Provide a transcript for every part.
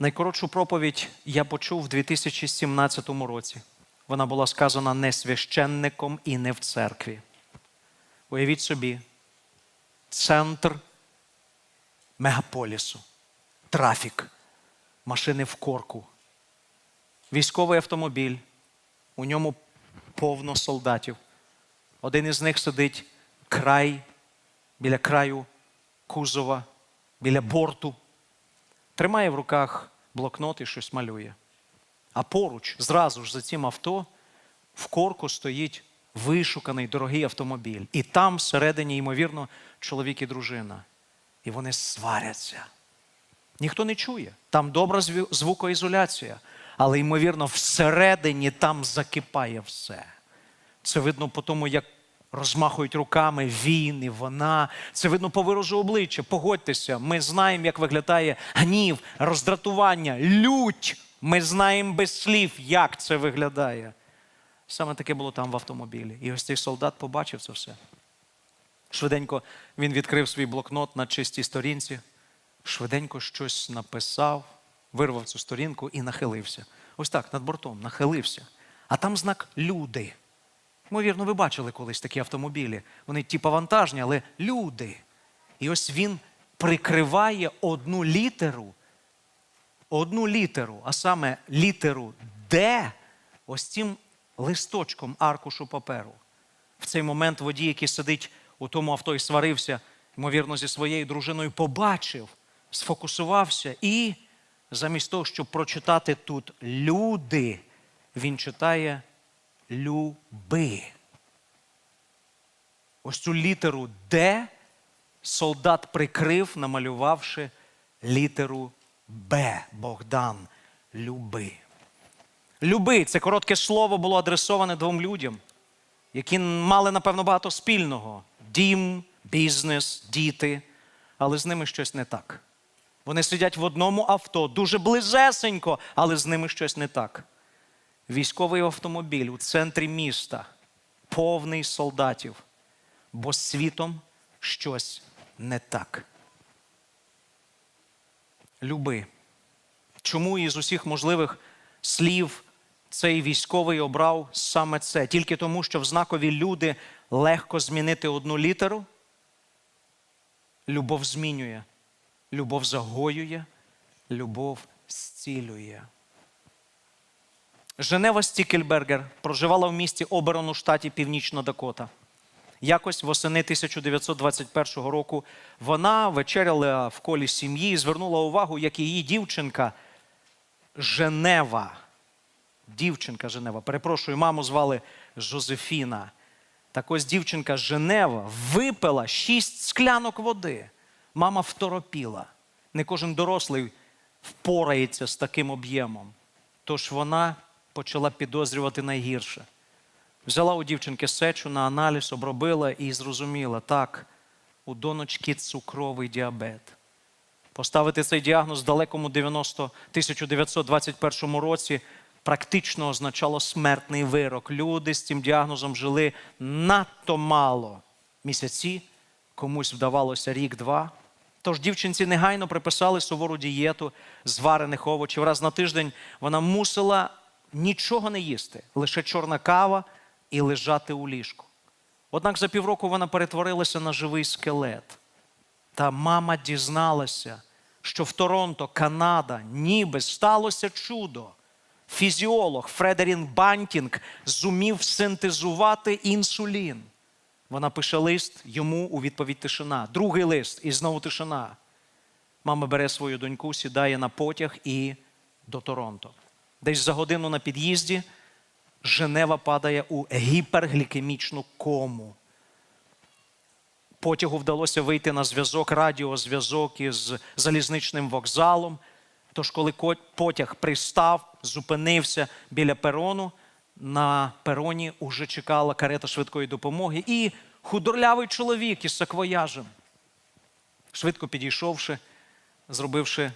Найкоротшу проповідь я почув в 2017 році. Вона була сказана не священником і не в церкві. Уявіть собі, центр мегаполісу, трафік, машини в корку, військовий автомобіль, у ньому повно солдатів. Один із них сидить край, біля краю кузова, біля борту, тримає в руках блокнот і щось малює. А поруч, зразу ж за цим авто, в корку стоїть вишуканий дорогий автомобіль. І там всередині, ймовірно, чоловік і дружина. І вони сваряться. Ніхто не чує. Там добра звукоізоляція, але, ймовірно, всередині там закипає все. Це видно по тому, як розмахують руками він і вона. Це видно по виразу обличчя. Погодьтеся, ми знаємо, як виглядає гнів, роздратування, лють. Ми знаємо без слів, як це виглядає. Саме таке було там в автомобілі. І ось цей солдат побачив це все. Швиденько він відкрив свій блокнот на чистій сторінці, швиденько щось написав, вирвав цю сторінку і нахилився. Ось так, над бортом, нахилився. А там знак люди. Ймовірно, ви бачили колись такі автомобілі. Вони типу вантажні, але люди. І ось він прикриває одну літеру, одну літеру, а саме літеру Д, ось цим листочком аркушу паперу. В цей момент водій, який сидить у тому авто і сварився, ймовірно, зі своєю дружиною, побачив, сфокусувався і замість того, щоб прочитати тут люди, він читає люби. Ось цю літеру Д солдат прикрив, намалювавши літеру Б. Богдан. Люби. Люби це коротке слово було адресоване двом людям, які мали, напевно, багато спільного: дім, бізнес, діти, але з ними щось не так. Вони сидять в одному авто, дуже близесенько, але з ними щось не так. Військовий автомобіль у центрі міста, повний солдатів, бо світом щось не так. Люби. Чому із усіх можливих слів цей військовий обрав саме це? Тільки тому, що в знакові люди легко змінити одну літеру? Любов змінює, любов загоює, любов зцілює. Женева Стікельбергер проживала в місті Оберон у штаті Північна Дакота. Якось восени 1921 року вона вечеряла в колі сім'ї і звернула увагу, як її дівчинка Женева. Дівчинка Женева, перепрошую, маму звали Жозефіна. Так ось дівчинка Женева випила шість склянок води. Мама второпіла. Не кожен дорослий впорається з таким об'ємом. Тож вона почала підозрювати найгірше. Взяла у дівчинки сечу на аналіз, обробила і зрозуміла, так, у доночки цукровий діабет. Поставити цей діагноз в далекому 90, 1921 році практично означало смертний вирок. Люди з цим діагнозом жили надто мало місяці, комусь вдавалося рік-два. Тож дівчинці негайно приписали сувору дієту зварених овочів. Раз на тиждень вона мусила нічого не їсти, лише чорна кава і лежати у ліжку. Однак за півроку вона перетворилася на живий скелет. Та мама дізналася, що в Торонто, Канада, ніби сталося чудо. Фізіолог Фредерін Бантінг зумів синтезувати інсулін. Вона пише лист, йому у відповідь тишина. Другий лист і знову тишина. Мама бере свою доньку, сідає на потяг і до Торонто. Десь за годину на під'їзді Женева падає у гіперглікемічну кому. Потягу вдалося вийти на зв'язок, радіозв'язок із залізничним вокзалом. Тож, коли потяг пристав, зупинився біля перону, на пероні уже чекала карета швидкої допомоги і худорлявий чоловік із саквояжем. Швидко підійшовши, зробивши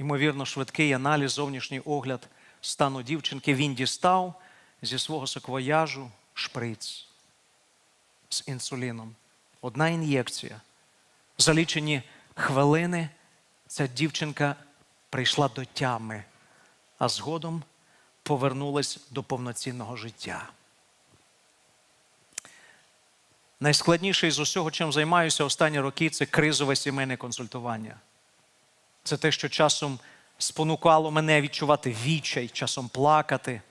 ймовірно, швидкий аналіз, зовнішній огляд стану дівчинки, він дістав зі свого саквояжу шприц з інсуліном. Одна ін'єкція. За лічені хвилини ця дівчинка прийшла до тями, а згодом повернулась до повноцінного життя. Найскладніше із усього, чим займаюся останні роки, це кризове сімейне консультування. Це те, що часом спонукало мене відчувати відчай, часом плакати.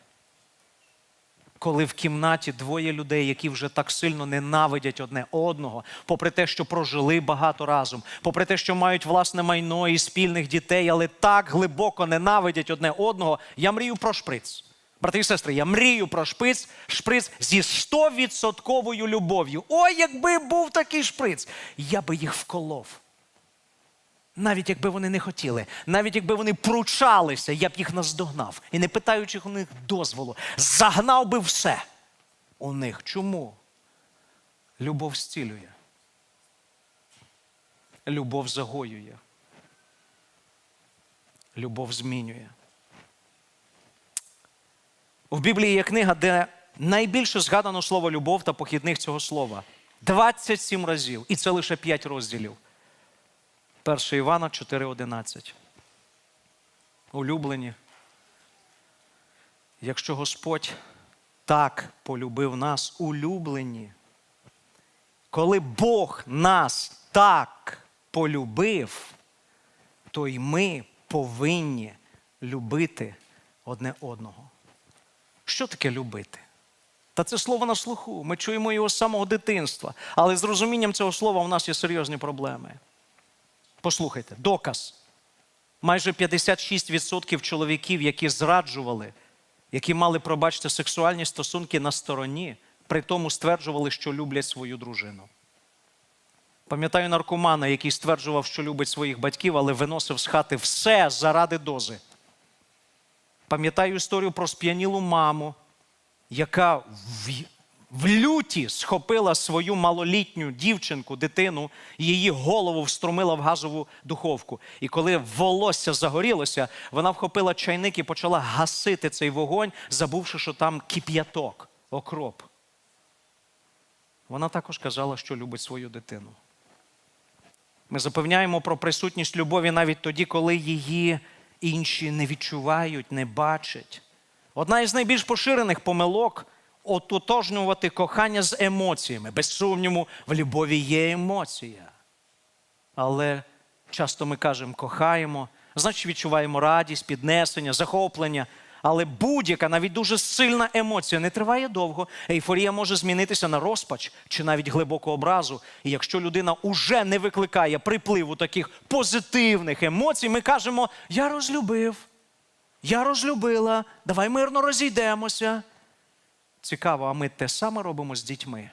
Коли в кімнаті двоє людей, які вже так сильно ненавидять одне одного, попри те, що прожили багато разом, попри те, що мають власне майно і спільних дітей, але так глибоко ненавидять одне одного, я мрію про шприц. Брати і сестри, я мрію про шприц, шприц зі 100% любов'ю. Ой, якби був такий шприц, я би їх вколов. Навіть якби вони не хотіли, навіть якби вони пручалися, я б їх наздогнав. І не питаючи у них дозволу, загнав би все у них. Чому? Любов зцілює. Любов загоює. Любов змінює. В Біблії є книга, де найбільше згадано слово любов та похідних цього слова. 27 разів. І це лише 5 розділів. 1 Івана 4,11. Улюблені. Якщо Господь так полюбив нас, улюблені, коли Бог нас так полюбив, то й ми повинні любити одне одного. Що таке любити? Та це слово на слуху. Ми чуємо його з самого дитинства. Але з розумінням цього слова у нас є серйозні проблеми. Послухайте, доказ. Майже 56% чоловіків, які зраджували, які мали, пробачте, сексуальні стосунки на стороні, при тому стверджували, що люблять свою дружину. Пам'ятаю наркомана, який стверджував, що любить своїх батьків, але виносив з хати все заради дози. Пам'ятаю історію про сп'янілу маму, яка в, люті схопила свою малолітню дівчинку, дитину, її голову встромила в газову духовку. І коли волосся загорілося, вона вхопила чайник і почала гасити цей вогонь, забувши, що там кип'яток, окроп. Вона також казала, що любить свою дитину. Ми запевняємо про присутність любові навіть тоді, коли її інші не відчувають, не бачать. Одна із найбільш поширених помилок ототожнювати кохання з емоціями. Без сумніву, в любові є емоція. Але часто ми кажемо кохаємо, значить відчуваємо радість, піднесення, захоплення. Але будь-яка, навіть дуже сильна емоція не триває довго. Ейфорія може змінитися на розпач чи навіть глибоку образу. І якщо людина уже не викликає припливу таких позитивних емоцій, ми кажемо: Я розлюбив, я розлюбила, давай мирно розійдемося. Цікаво, а ми те саме робимо з дітьми.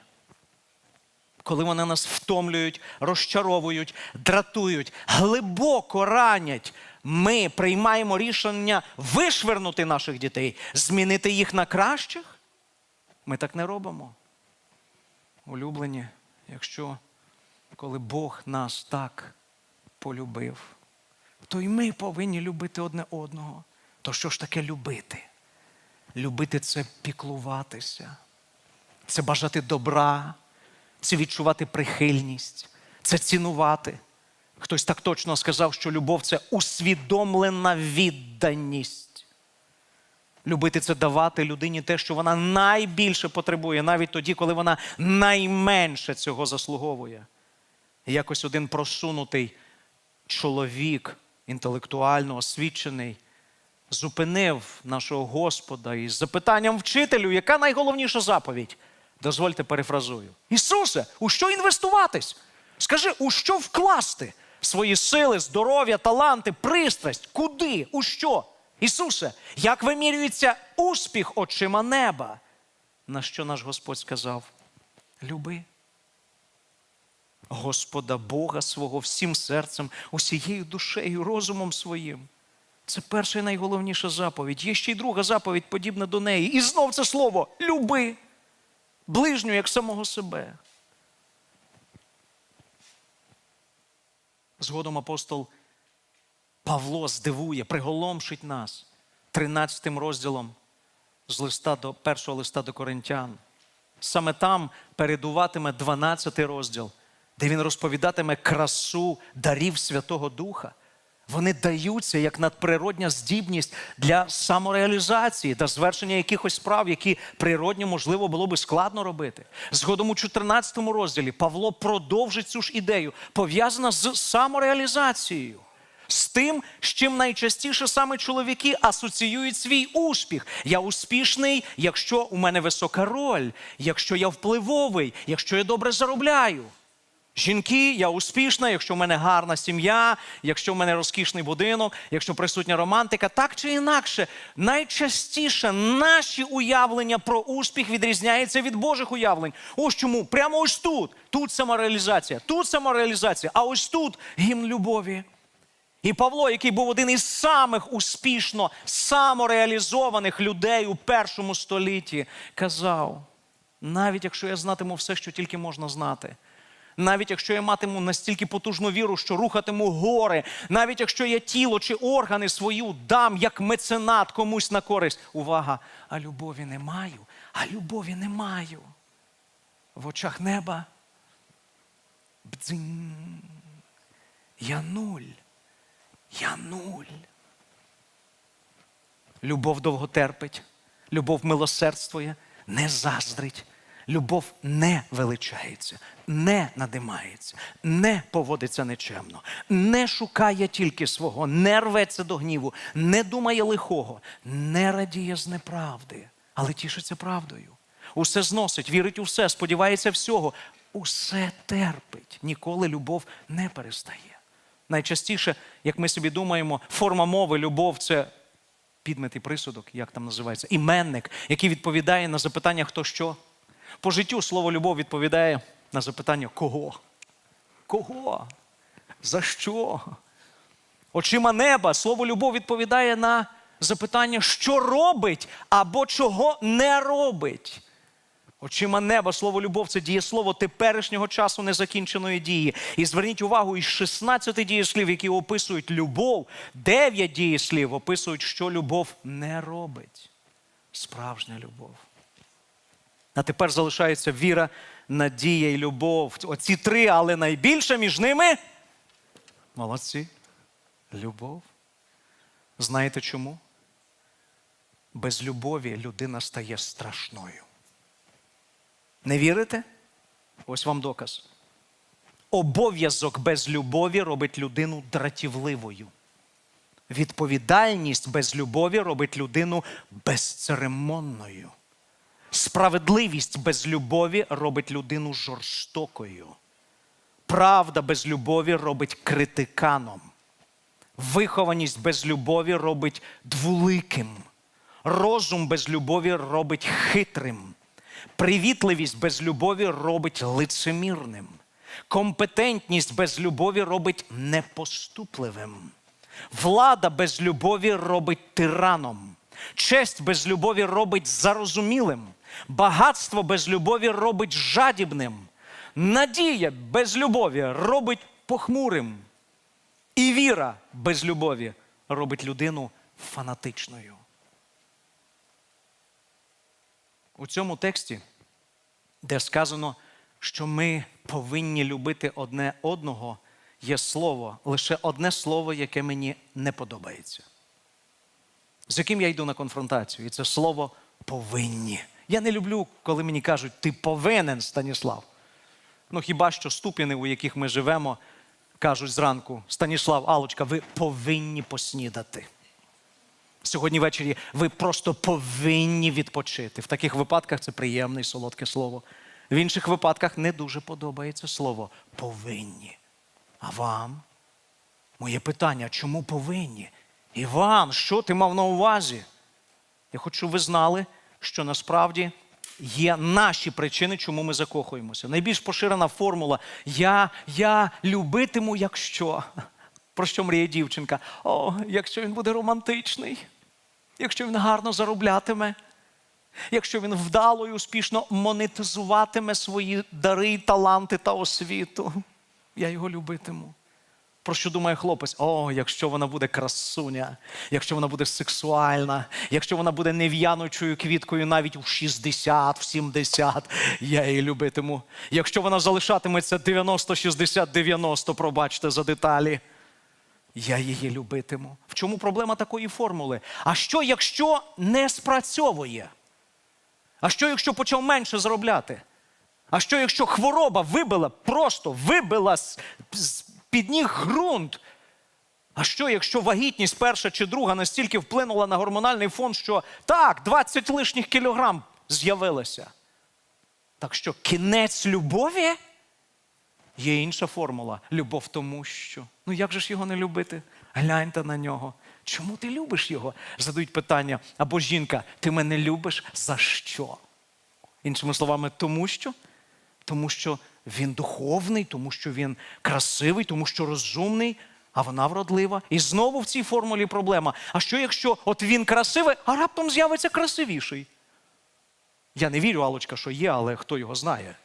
Коли вони нас втомлюють, розчаровують, дратують, глибоко ранять, ми приймаємо рішення вишвернути наших дітей, змінити їх на кращих. Ми так не робимо. Улюблені, якщо коли Бог нас так полюбив, то й ми повинні любити одне одного. То що ж таке любити? Любити це піклуватися, це бажати добра, це відчувати прихильність, це цінувати. Хтось так точно сказав, що любов це усвідомлена відданість. Любити це давати людині те, що вона найбільше потребує, навіть тоді, коли вона найменше цього заслуговує. Якось один просунутий чоловік, інтелектуально освічений, зупинив нашого Господа із запитанням вчителю, яка найголовніша заповідь? Дозвольте перефразую. Ісусе, у що інвестуватись? Скажи, у що вкласти свої сили, здоров'я, таланти, пристрасть? Куди? У що? Ісусе, як вимірюється успіх очима неба? На що наш Господь сказав? Люби. Господа Бога свого всім серцем, усією душею, розумом своїм. Це перша і найголовніша заповідь. Є ще й друга заповідь, подібна до неї. І знов це слово люби ближню як самого себе. Згодом апостол Павло здивує, приголомшить нас 13 розділом з листа до першого листа до Коринтян. Саме там передуватиме 12 розділ, де він розповідатиме красу дарів Святого Духа. Вони даються як надприродня здібність для самореалізації та звершення якихось справ, які природньо, можливо, було би складно робити. Згодом у 14 розділі Павло продовжить цю ж ідею, пов'язана з самореалізацією. З тим, з чим найчастіше саме чоловіки асоціюють свій успіх. Я успішний, якщо у мене висока роль, якщо я впливовий, якщо я добре заробляю. Жінки, я успішна, якщо в мене гарна сім'я, якщо в мене розкішний будинок, якщо присутня романтика, так чи інакше, найчастіше наші уявлення про успіх відрізняються від Божих уявлень. Ось чому прямо ось тут. Тут самореалізація, тут самореалізація, а ось тут гімн любові. І Павло, який був один із самих успішно самореалізованих людей у першому столітті, казав: навіть якщо я знатиму все, що тільки можна знати, навіть якщо я матиму настільки потужну віру, що рухатиму гори, навіть якщо я тіло чи органи свою дам як меценат комусь на користь. Увага! А любові не маю, а любові не маю. В очах неба. Бдзинь. Я нуль. Я нуль. Любов довго терпить, любов милосердствує, не заздрить, любов не величається, не надимається, не поводиться нечемно, не шукає тільки свого, не рветься до гніву, не думає лихого, не радіє з неправди, але тішиться правдою. Усе зносить, вірить у все, сподівається всього, усе терпить. Ніколи любов не перестає. Найчастіше, як ми собі думаємо, форма мови, любов це підметий присудок, як там називається, іменник, який відповідає на запитання хто що. По життю слово любов відповідає на запитання кого? Кого? За що? Очима неба слово любов відповідає на запитання, що робить або чого не робить. Очима неба, слово любов це дієслово теперішнього часу незакінченої дії. І зверніть увагу, із 16 дієслів, які описують любов, 9 дієслів описують, що любов не робить. Справжня любов. А тепер залишається віра, надія і любов. Оці три, але найбільше між ними. Молодці. Любов. Знаєте чому? Без любові людина стає страшною. Не вірите? Ось вам доказ. Обов'язок без любові робить людину дратівливою. Відповідальність без любові робить людину безцеремонною. Справедливість без любові робить людину жорстокою. Правда без любові робить критиканом. Вихованість без любові робить двуликим. Розум без любові робить хитрим. Привітливість без любові робить лицемірним. Компетентність без любові робить непоступливим. Влада без любові робить тираном. Честь без любові робить зарозумілим. Багатство без любові робить жадібним. Надія без любові робить похмурим. І віра без любові робить людину фанатичною. У цьому тексті, де сказано, що ми повинні любити одне одного, є слово, лише одне слово, яке мені не подобається. З яким я йду на конфронтацію, і це слово повинні. Я не люблю, коли мені кажуть, ти повинен, Станіслав. Ну хіба що ступіни, у яких ми живемо, кажуть зранку: Станіслав, Алочка, ви повинні поснідати. Сьогодні ввечері ви просто повинні відпочити. В таких випадках це приємне і солодке слово. В інших випадках не дуже подобається слово повинні. А вам? Моє питання, чому повинні? Іван, що ти мав на увазі? Я хочу, ви знали, що насправді є наші причини, чому ми закохуємося. Найбільш поширена формула я, я любитиму, якщо. Про що мріє дівчинка? О, якщо він буде романтичний, якщо він гарно зароблятиме, якщо він вдало і успішно монетизуватиме свої дари, таланти та освіту, я його любитиму. Про що думає хлопець? О, якщо вона буде красуня, якщо вона буде сексуальна, якщо вона буде нев'яночою квіткою навіть у 60, в 70, я її любитиму. Якщо вона залишатиметься 90, 60, 90, пробачте за деталі, я її любитиму. В чому проблема такої формули? А що, якщо не спрацьовує? А що, якщо почав менше заробляти? А що, якщо хвороба вибила, просто вибила з, під ніг ґрунт? А що, якщо вагітність перша чи друга настільки вплинула на гормональний фон, що так, 20 лишніх кілограм з'явилося? Так що кінець любові? Є інша формула. Любов тому, що. Ну як же ж його не любити? Гляньте на нього. Чому ти любиш його? Задають питання. Або жінка, ти мене любиш за що? Іншими словами, тому що? Тому що він духовний, тому що він красивий, тому що розумний, а вона вродлива. І знову в цій формулі проблема. А що якщо от він красивий, а раптом з'явиться красивіший? Я не вірю, Алочка, що є, але хто його знає.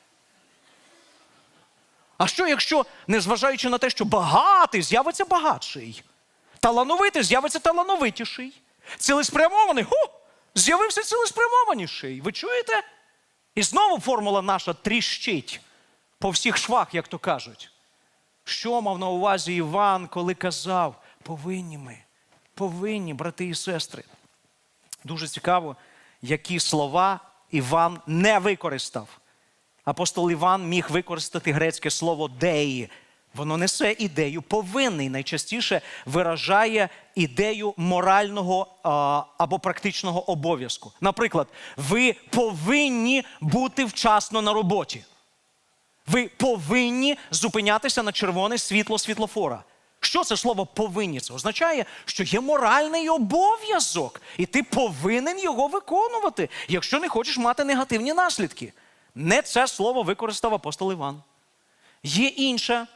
А що, якщо, незважаючи на те, що багатий, з'явиться багатший, талановитий з'явиться талановитіший, цілеспрямований, ху, з'явився цілеспрямованіший. Ви чуєте? І знову формула наша тріщить по всіх швах, як то кажуть. Що мав на увазі Іван, коли казав, повинні ми, повинні, брати і сестри. Дуже цікаво, які слова Іван не використав. Апостол Іван міг використати грецьке слово деї. Воно несе ідею повинний, найчастіше виражає ідею морального а, або практичного обов'язку. Наприклад, ви повинні бути вчасно на роботі. Ви повинні зупинятися на червоне світло світлофора. Що це слово повинні? Це означає, що є моральний обов'язок, і ти повинен його виконувати, якщо не хочеш мати негативні наслідки. Не це слово використав апостол Іван. Є інше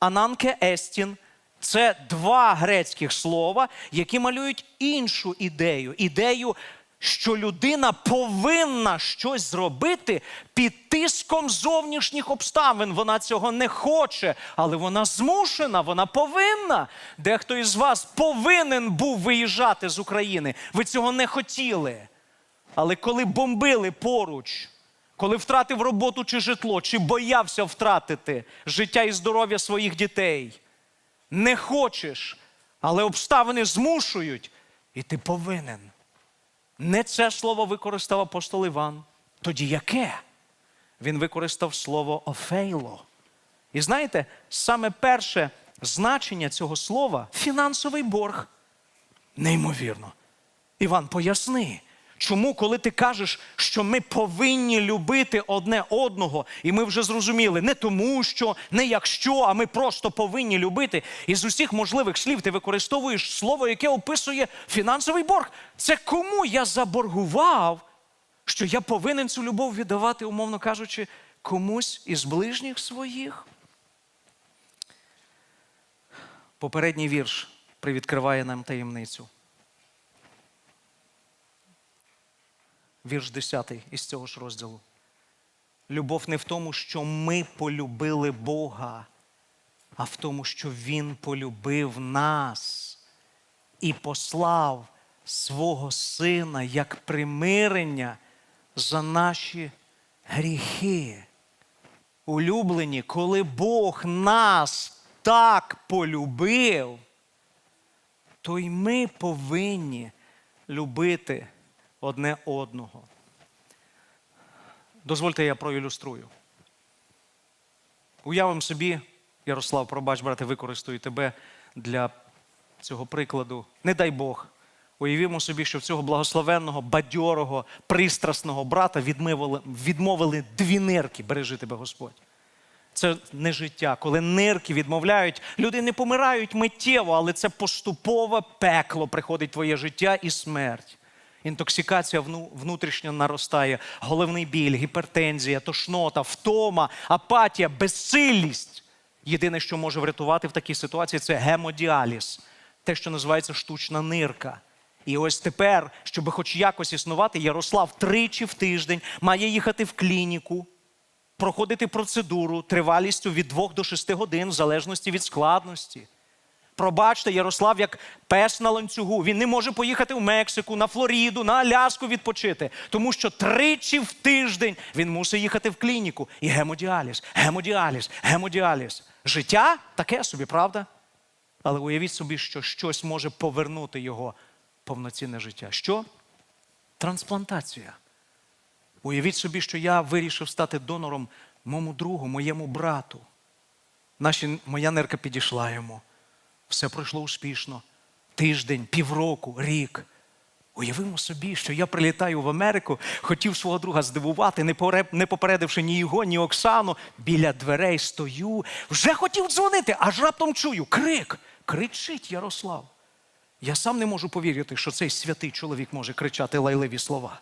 ананке естін. Це два грецьких слова, які малюють іншу ідею. Ідею, що людина повинна щось зробити під тиском зовнішніх обставин. Вона цього не хоче, але вона змушена, вона повинна. Дехто із вас повинен був виїжджати з України. Ви цього не хотіли. Але коли бомбили поруч, коли втратив роботу чи житло, чи боявся втратити життя і здоров'я своїх дітей, не хочеш, але обставини змушують, і ти повинен. Не це слово використав апостол Іван. Тоді яке? Він використав слово офейло. І знаєте, саме перше значення цього слова фінансовий борг. Неймовірно. Іван, поясни, чому, коли ти кажеш, що ми повинні любити одне одного, і ми вже зрозуміли, не тому, що, не якщо, а ми просто повинні любити. І з усіх можливих слів ти використовуєш слово, яке описує фінансовий борг. Це кому я заборгував, що я повинен цю любов віддавати, умовно кажучи, комусь із ближніх своїх? Попередній вірш привідкриває нам таємницю. Вірш 10 із цього ж розділу. Любов не в тому, що ми полюбили Бога, а в тому, що Він полюбив нас і послав свого Сина як примирення за наші гріхи. Улюблені, коли Бог нас так полюбив, то й ми повинні любити одне одного. Дозвольте, я проілюструю. Уявимо собі, Ярослав, пробач, брате, використаю тебе для цього прикладу. Не дай Бог. Уявімо собі, що в цього благословенного, бадьорого, пристрасного брата відмовили, відмовили дві нирки. Бережи тебе Господь. Це не життя. Коли нирки відмовляють, люди не помирають миттєво, але це поступове пекло приходить в твоє життя і смерть. Інтоксикація внутрішньо наростає, головний біль, гіпертензія, тошнота, втома, апатія, безсилість. Єдине, що може врятувати в такій ситуації, це гемодіаліз, те, що називається штучна нирка. І ось тепер, щоб хоч якось існувати, Ярослав тричі в тиждень має їхати в клініку, проходити процедуру тривалістю від 2 до 6 годин, в залежності від складності. Пробачте, Ярослав, як пес на ланцюгу. Він не може поїхати в Мексику, на Флоріду, на Аляску відпочити, тому що тричі в тиждень він мусить їхати в клініку. І гемодіаліз, гемодіаліз, гемодіаліз. Життя таке собі, правда? Але уявіть собі, що щось може повернути його повноцінне життя. Що? Трансплантація. Уявіть собі, що я вирішив стати донором моєму другу, моєму брату. Наші, моя нирка підійшла йому. Все пройшло успішно. Тиждень, півроку, рік. Уявимо собі, що я прилітаю в Америку, хотів свого друга здивувати, не попередивши ні його, ні Оксану. Біля дверей стою. Вже хотів дзвонити, аж раптом чую крик. Кричить Ярослав. Я сам не можу повірити, що цей святий чоловік може кричати лайливі слова.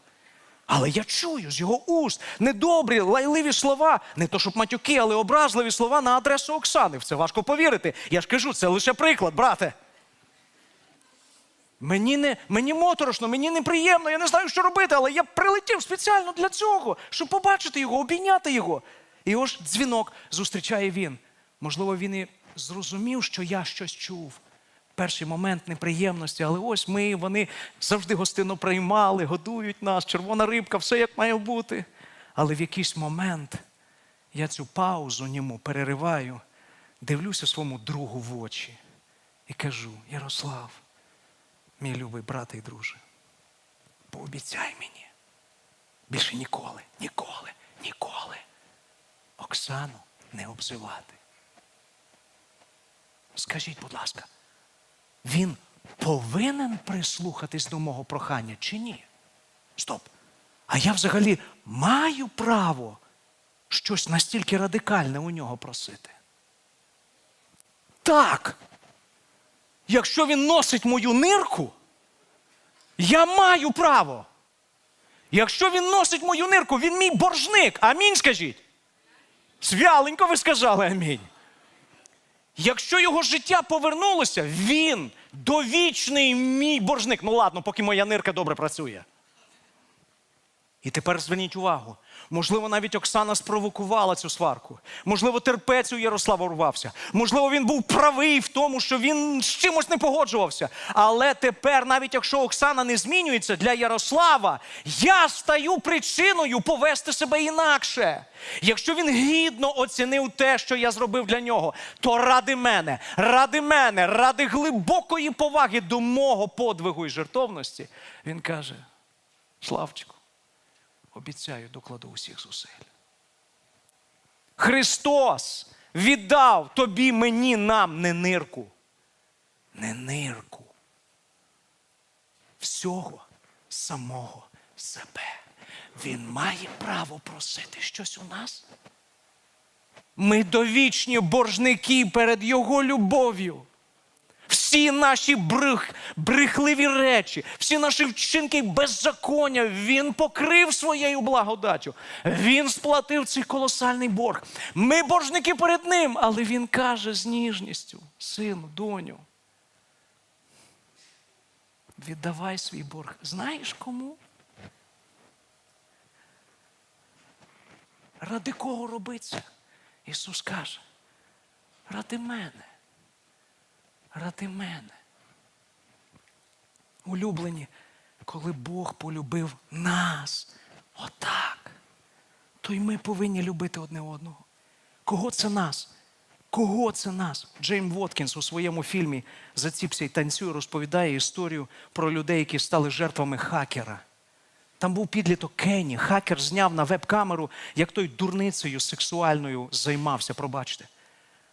Але я чую з його уст недобрі, лайливі слова, не то щоб матюки, але образливі слова на адресу Оксани. В це важко повірити. Я ж кажу, це лише приклад, брате. Мені не мені моторошно, мені неприємно, я не знаю, що робити, але я прилетів спеціально для цього, щоб побачити його, обійняти його. І ось дзвінок зустрічає він. Можливо, він і зрозумів, що я щось чув. Перший момент неприємності, але ось ми, вони завжди гостинно приймали, годують нас, червона рибка, все як має бути. Але в якийсь момент я цю паузу ньому перериваю, дивлюся своєму другу в очі і кажу: Ярослав, мій любий брате і друже, пообіцяй мені більше ніколи, ніколи, ніколи Оксану не обзивати. Скажіть, будь ласка, він повинен прислухатись до мого прохання чи ні? Стоп. А я взагалі маю право щось настільки радикальне у нього просити. Так. Якщо він носить мою нирку, я маю право. Якщо він носить мою нирку, він мій боржник. Амінь скажіть. Свяленько ви сказали амінь. Якщо його життя повернулося, він довічний мій боржник. Ну ладно, поки моя нирка добре працює. І тепер зверніть увагу. Можливо, навіть Оксана спровокувала цю сварку. Можливо, терпець у Ярослава урвався. Можливо, він був правий в тому, що він з чимось не погоджувався. Але тепер, навіть якщо Оксана не змінюється для Ярослава, я стаю причиною повести себе інакше. Якщо він гідно оцінив те, що я зробив для нього, то ради мене, ради мене, ради глибокої поваги до мого подвигу і жертовності, він каже: Славчику, обіцяю, докладу усіх зусиль. Христос віддав тобі мені нам не нирку. Не нирку. Всього самого себе. Він має право просити щось у нас. Ми довічні боржники перед Його любов'ю. Всі наші брих, брехливі речі, всі наші вчинки беззаконня він покрив своєю благодаттю. Він сплатив цей колосальний борг. Ми боржники перед ним, але він каже з ніжністю: сину, доню, віддавай свій борг. Знаєш кому? Ради кого робиться? Ісус каже, ради мене ради мене. Улюблені, коли Бог полюбив нас отак, то й ми повинні любити одне одного. Кого це нас? Кого це нас? Джейм Воткінс у своєму фільмі Заціпся і танцює розповідає історію про людей, які стали жертвами хакера. Там був підліток Кенні. Хакер зняв на веб-камеру, як той дурницею сексуальною займався, пробачте.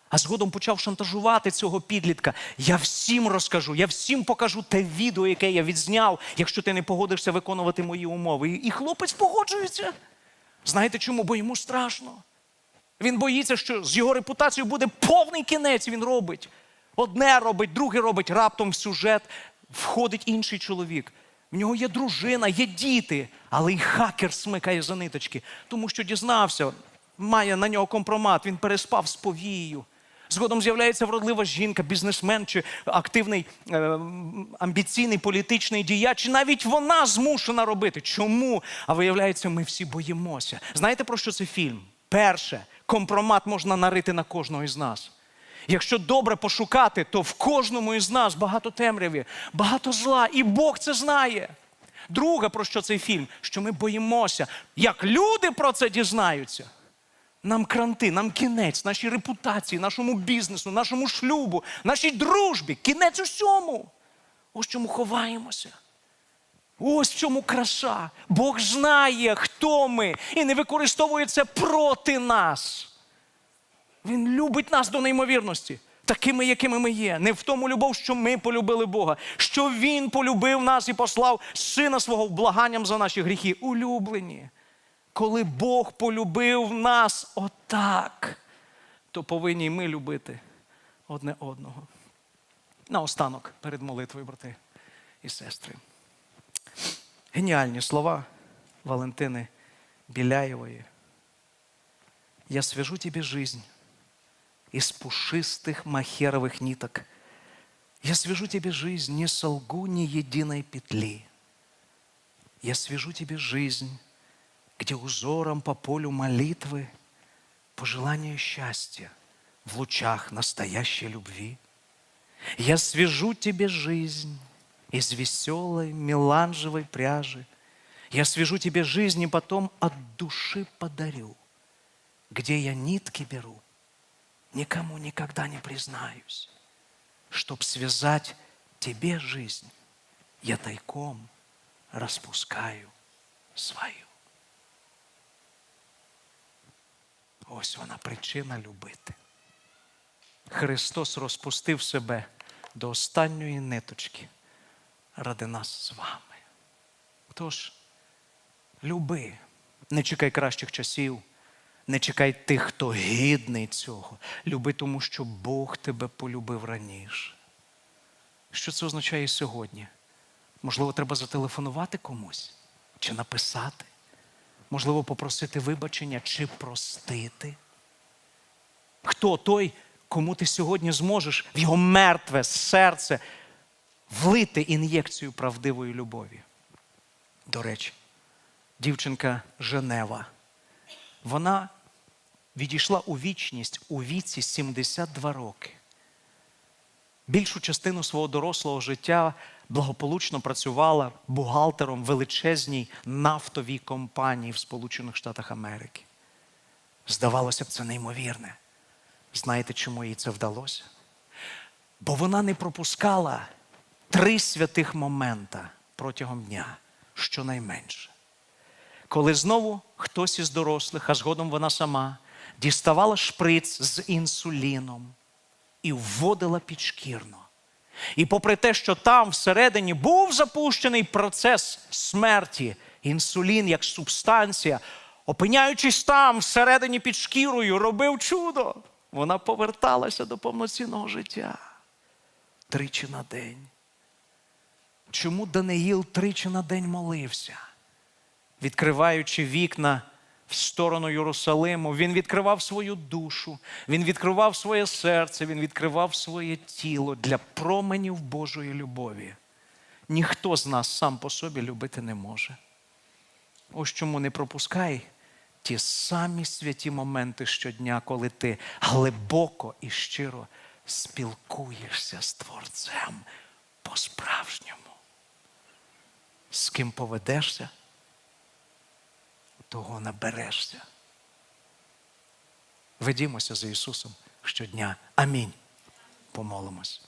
А згодом почав шантажувати цього підлітка. Я всім розкажу, я всім покажу те відео, яке я відзняв, якщо ти не погодишся виконувати мої умови. І- хлопець погоджується. Знаєте чому? Бо йому страшно. Він боїться, що з його репутацією буде повний кінець. Він робить. Одне робить, друге робить, раптом в сюжет входить інший чоловік. В нього є дружина, є діти, але й хакер смикає за ниточки, тому що дізнався, має на нього компромат, він переспав з повією. Згодом з'являється вродлива жінка, бізнесмен чи активний е, амбіційний політичний діяч. І навіть вона змушена робити. Чому? А виявляється, ми всі боїмося. Знаєте про що це фільм? Перше, компромат можна нарити на кожного із нас. Якщо добре пошукати, то в кожному із нас багато темряві, багато зла, і Бог це знає. Друге, про що цей фільм? Що ми боїмося, як люди про це дізнаються. Нам кранти, нам кінець, нашій репутації, нашому бізнесу, нашому шлюбу, нашій дружбі, кінець усьому. Ось чому ховаємося. Ось в чому краса. Бог знає, хто ми, і не використовує це проти нас. Він любить нас до неймовірності, такими, якими ми є. Не в тому любов, що ми полюбили Бога, що Він полюбив нас і послав Сина свого вблаганням за наші гріхи. Улюблені. Коли Бог полюбив нас отак, то повинні ми любити одне одного. Наостанок перед молитвою, брати і сестри. Геніальні слова Валентини Біляєвої. Я свяжу тебе жизнь из пушистых махеровых ниток. Я свяжу тебе жизнь, не солгу ни единой петли. Я свяжу тебе жизнь, где узором по полю молитвы пожелание счастья в лучах настоящей любви. Я свяжу тебе жизнь из веселой меланжевой пряжи. Я свяжу тебе жизнь и потом от души подарю, где я нитки беру, никому никогда не признаюсь. Чтоб связать тебе жизнь, я тайком распускаю свою. Ось вона причина любити. Христос розпустив себе до останньої ниточки ради нас з вами. Тож, люби, не чекай кращих часів, не чекай тих, хто гідний цього. Люби, тому що Бог тебе полюбив раніше. Що це означає сьогодні? Можливо, треба зателефонувати комусь чи написати. Можливо, попросити вибачення чи простити. Хто той, кому ти сьогодні зможеш в його мертве серце влити ін'єкцію правдивої любові? До речі, дівчинка Женева, вона відійшла у вічність у віці 72 роки. Більшу частину свого дорослого життя благополучно працювала бухгалтером в величезній нафтовій компанії в Сполучених Штатах Америки. Здавалося б, це неймовірне. Знаєте, чому їй це вдалося? Бо вона не пропускала три святих момента протягом дня, щонайменше. Коли знову хтось із дорослих, а згодом вона сама, діставала шприц з інсуліном і вводила підшкірно. І попри те, що там всередині був запущений процес смерті, інсулін як субстанція, опиняючись там всередині під шкірою, робив чудо. Вона поверталася до повноцінного життя тричі на день. Чому Даниїл тричі на день молився? Відкриваючи вікна в сторону Єрусалиму, він відкривав свою душу, він відкривав своє серце, він відкривав своє тіло для променів Божої любові. Ніхто з нас сам по собі любити не може. Ось чому не пропускай ті самі святі моменти щодня, коли ти глибоко і щиро спілкуєшся з Творцем по-справжньому. З ким поведешся, того наберешся. Ведімося за Ісусом щодня. Амінь. Помолимось.